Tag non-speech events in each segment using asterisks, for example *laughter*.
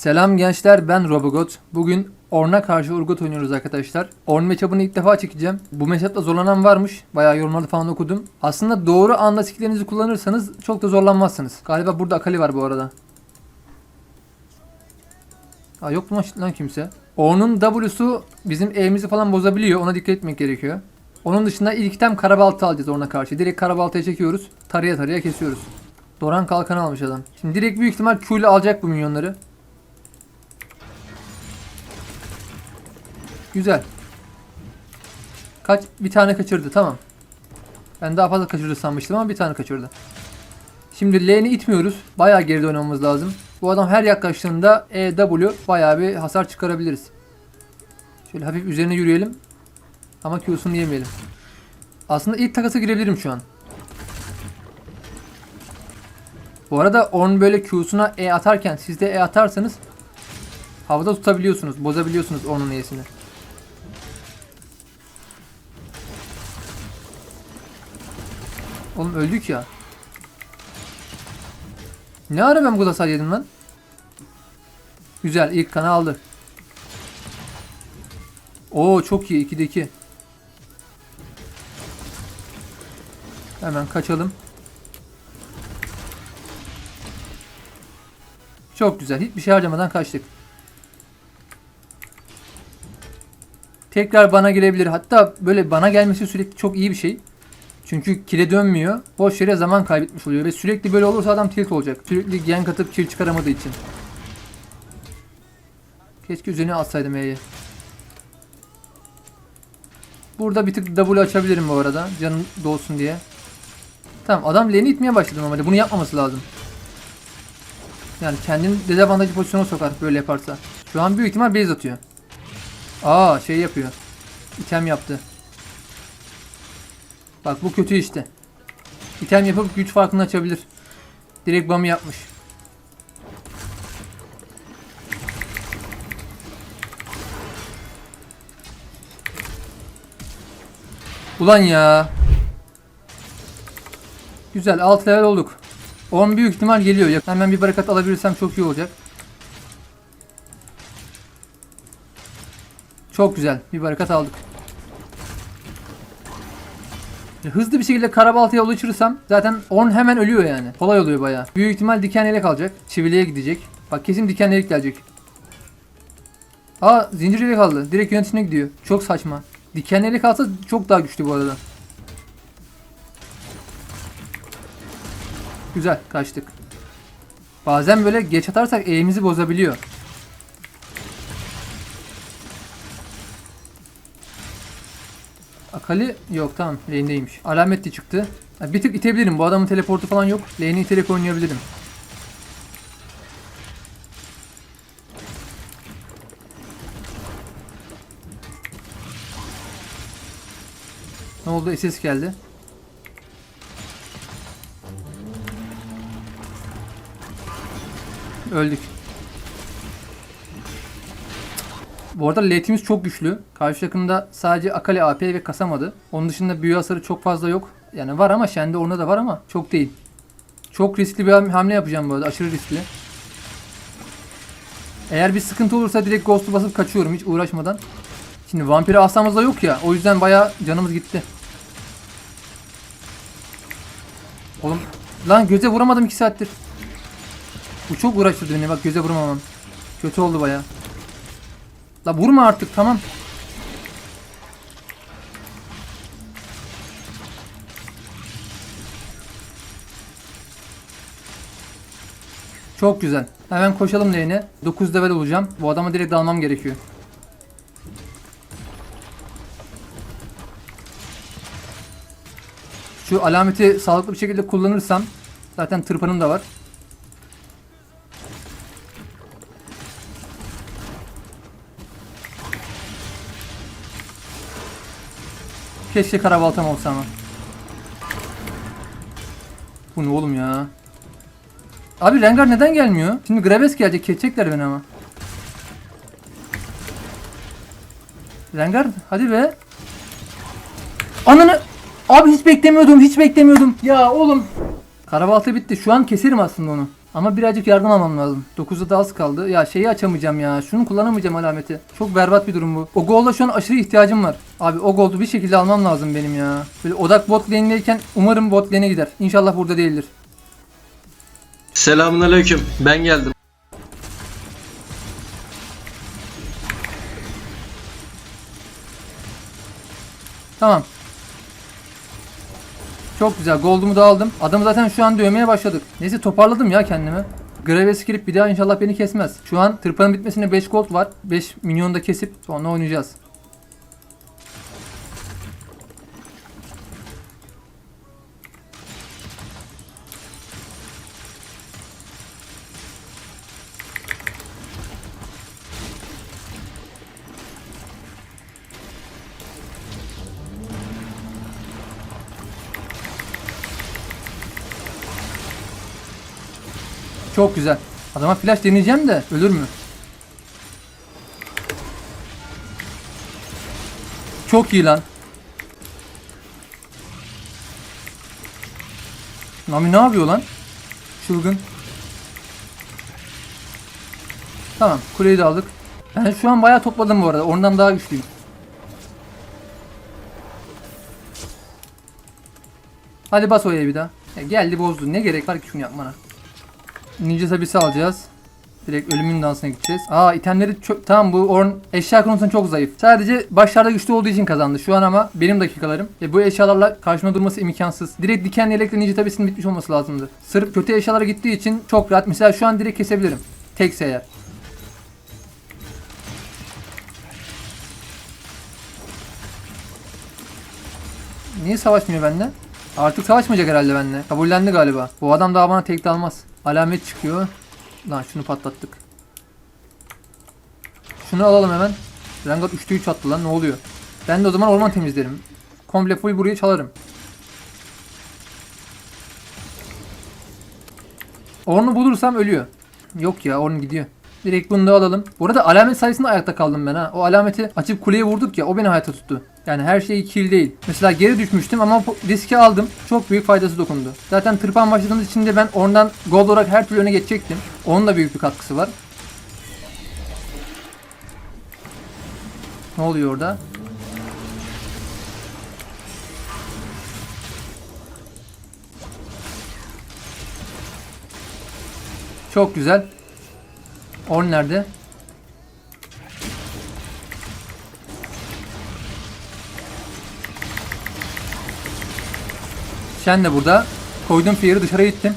Selam gençler ben Robogot. Bugün Orn'a karşı Urgot oynuyoruz arkadaşlar. Orn matchup'ını ilk defa çekeceğim. Bu matchup'ta zorlanan varmış. Bayağı yorumlarda falan okudum. Aslında doğru anda skilllerinizi kullanırsanız çok da zorlanmazsınız. Galiba burada Akali var bu arada. Aa, yok mu lan- kimse? Orn'un W'su bizim E'mizi falan bozabiliyor. Ona dikkat etmek gerekiyor. Onun dışında ilk item karabaltı alacağız Orn'a karşı. Direkt karabaltaya çekiyoruz. Tarıya tarıya kesiyoruz. Doran kalkanı almış adam. Şimdi direkt büyük ihtimal Q ile alacak bu minyonları. Güzel. Kaç bir tane kaçırdı tamam. Ben daha fazla kaçırdı sanmıştım ama bir tane kaçırdı. Şimdi lane'i itmiyoruz. Bayağı geride oynamamız lazım. Bu adam her yaklaştığında EW bayağı bir hasar çıkarabiliriz. Şöyle hafif üzerine yürüyelim. Ama Q'sunu yemeyelim. Aslında ilk takasa girebilirim şu an. Bu arada Orn böyle Q'suna E atarken siz de E atarsanız havada tutabiliyorsunuz, bozabiliyorsunuz Orn'un E'sini. Oğlum öldük ya. Ne ara ben bu hasar yedim lan? Güzel ilk kanı aldı. Oo çok iyi 2'de 2. Hemen kaçalım. Çok güzel. Hiçbir şey harcamadan kaçtık. Tekrar bana gelebilir. Hatta böyle bana gelmesi sürekli çok iyi bir şey. Çünkü kile dönmüyor. Boş yere zaman kaybetmiş oluyor. Ve sürekli böyle olursa adam tilt olacak. Sürekli gank atıp kill çıkaramadığı için. Keşke üzerine atsaydım E'yi. Burada bir tık W açabilirim bu arada. Canım dolsun diye. Tamam adam lane'i itmeye başladı normalde. Bunu yapmaması lazım. Yani kendini dezavantajlı pozisyona sokar böyle yaparsa. Şu an büyük ihtimal base atıyor. Aa şey yapıyor. İtem yaptı. Bak bu kötü işte. İtem yapıp güç farkını açabilir. Direkt bamı yapmış. Ulan ya. Güzel 6 level olduk. 10 büyük ihtimal geliyor. Hemen bir barakat alabilirsem çok iyi olacak. Çok güzel. Bir barakat aldık. Hızlı bir şekilde karabaltaya ulaşırsam zaten on hemen ölüyor yani. Kolay oluyor bayağı. Büyük ihtimal diken yelek alacak. Çiviliğe gidecek. Bak kesin diken yelek gelecek. Aa zincir yelek aldı. Direkt yöneticisine gidiyor. Çok saçma. Diken yelek alsa çok daha güçlü bu arada. Güzel kaçtık. Bazen böyle geç atarsak eğimizi bozabiliyor. Akali yok tamam lane'deymiş. Alamet de çıktı. Bir tık itebilirim. Bu adamın teleportu falan yok. Lane'i iterek oynayabilirim. Ne oldu? SS geldi. Öldük. Bu arada late'imiz çok güçlü. Karşı takımda sadece Akali AP ve kasamadı. Onun dışında büyü hasarı çok fazla yok. Yani var ama Shen'de orada da var ama çok değil. Çok riskli bir hamle yapacağım bu arada. Aşırı riskli. Eğer bir sıkıntı olursa direkt ghost'u basıp kaçıyorum hiç uğraşmadan. Şimdi vampiri aslamızda yok ya. O yüzden bayağı canımız gitti. Oğlum lan göze vuramadım 2 saattir. Bu çok uğraştırdı beni bak göze vuramamam. Kötü oldu bayağı. La vurma artık tamam. Çok güzel. Hemen koşalım lane'e. 9 level olacağım. Bu adama direkt dalmam gerekiyor. Şu alameti sağlıklı bir şekilde kullanırsam zaten tırpanım da var. Keşke karabaltam olsa ama. Bu ne oğlum ya? Abi Rengar neden gelmiyor? Şimdi Graves gelecek kesecekler beni ama. Rengar hadi be. Ananı Abi hiç beklemiyordum hiç beklemiyordum. Ya oğlum. Karabalta bitti şu an keserim aslında onu. Ama birazcık yardım almam lazım. 9'da da az kaldı. Ya şeyi açamayacağım ya. Şunu kullanamayacağım alameti. Çok berbat bir durum bu. O golda şu an aşırı ihtiyacım var. Abi o goldu bir şekilde almam lazım benim ya. Böyle odak bot lane'deyken umarım bot lane'e gider. İnşallah burada değildir. Selamünaleyküm. Ben geldim. Tamam. Çok güzel. Gold'umu da aldım. Adamı zaten şu an dövmeye başladık. Neyse toparladım ya kendimi. Graves girip bir daha inşallah beni kesmez. Şu an tırpanın bitmesine 5 gold var. 5 milyon da kesip sonra oynayacağız. Çok güzel. Adama flash deneyeceğim de ölür mü? Çok iyi lan. Nami ne yapıyor lan? Çılgın. Tamam kuleyi de aldık. Ben şu an bayağı topladım bu arada. Ondan daha güçlüyüm. Hadi bas oraya bir daha. Ya geldi bozdu. Ne gerek var ki şunu yapmana? Ninja sabisi alacağız. Direkt ölümün dansına gideceğiz. Aa itemleri çok... Tamam bu Orn eşya konusunda çok zayıf. Sadece başlarda güçlü olduğu için kazandı. Şu an ama benim dakikalarım. Ve bu eşyalarla karşıma durması imkansız. Direkt dikenli yelekle ninja tabisinin bitmiş olması lazımdı. Sırf kötü eşyalara gittiği için çok rahat. Mesela şu an direkt kesebilirim. Tekse eğer. Niye savaşmıyor benimle? Artık savaşmayacak herhalde benimle. Kabullendi galiba. Bu adam daha bana tek almaz. Alamet çıkıyor. Lan şunu patlattık. Şunu alalım hemen. Rengar 3'te 3 attı lan ne oluyor? Ben de o zaman orman temizlerim. Komple full burayı çalarım. Ornu bulursam ölüyor. Yok ya Orn gidiyor. Direkt bunu da alalım. Bu arada alamet sayesinde ayakta kaldım ben ha. O alameti açıp kuleye vurduk ya o beni hayata tuttu. Yani her şey kill değil. Mesela geri düşmüştüm ama riski aldım. Çok büyük faydası dokundu. Zaten tırpan başladığımız için de ben ondan gold olarak her türlü öne geçecektim. Onun da büyük bir katkısı var. Ne oluyor orada? Çok güzel. Orn nerede? Sen de burada. Koydum fiyeri dışarı ittim.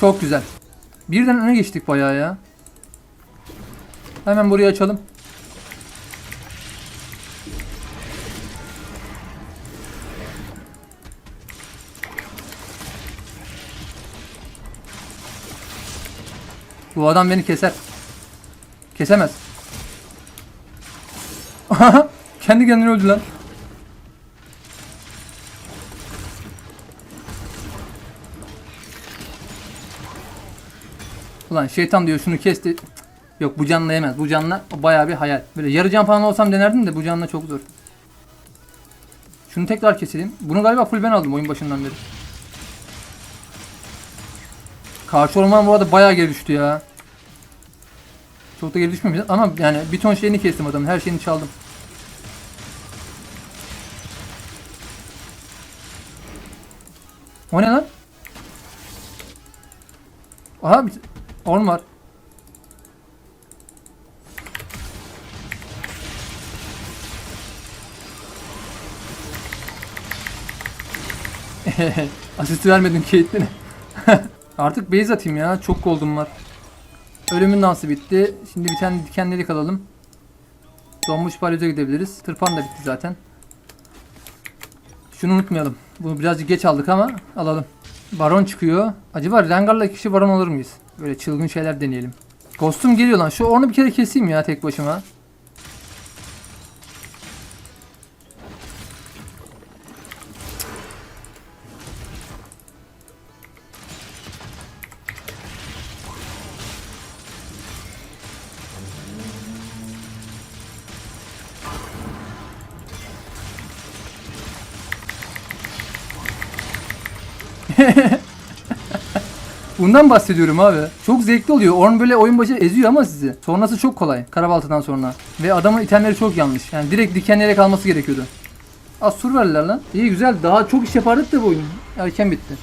Çok güzel. Birden öne geçtik bayağı ya. Hemen burayı açalım. Bu adam beni keser. Kesemez. *laughs* Kendi kendine öldü lan. Ulan şeytan diyor şunu kesti. Yok bu canla yemez. Bu canla o bayağı bir hayal. Böyle yarı can falan olsam denerdim de bu canla çok zor. Şunu tekrar keselim. Bunu galiba full ben aldım oyun başından beri. Karşı orman bu arada bayağı geri düştü ya. Çok da geri düşmemiş ama yani bir ton şeyini kestim adamın. Her şeyini çaldım. O ne lan? Aha bir orn var. *laughs* Asist vermedim Caitlyn'e. *laughs* Artık base atayım ya. Çok gold'um var. Ölümün dansı bitti. Şimdi bir tane dikenleri alalım. Donmuş balyoza gidebiliriz. Tırpan da bitti zaten. Şunu unutmayalım. Bunu birazcık geç aldık ama alalım. Baron çıkıyor. Acaba Rengar'la iki kişi baron olur muyuz? Böyle çılgın şeyler deneyelim. Ghost'um geliyor lan. Şu onu bir kere keseyim ya tek başıma. *laughs* Bundan bahsediyorum abi. Çok zevkli oluyor. Orn böyle oyun başı eziyor ama sizi. Sonrası çok kolay. Karabaltadan sonra. Ve adamın itemleri çok yanlış. Yani direkt dikenleyerek alması gerekiyordu. Az sur verdiler lan. İyi güzel. Daha çok iş yapardık da bu oyun. Erken bitti.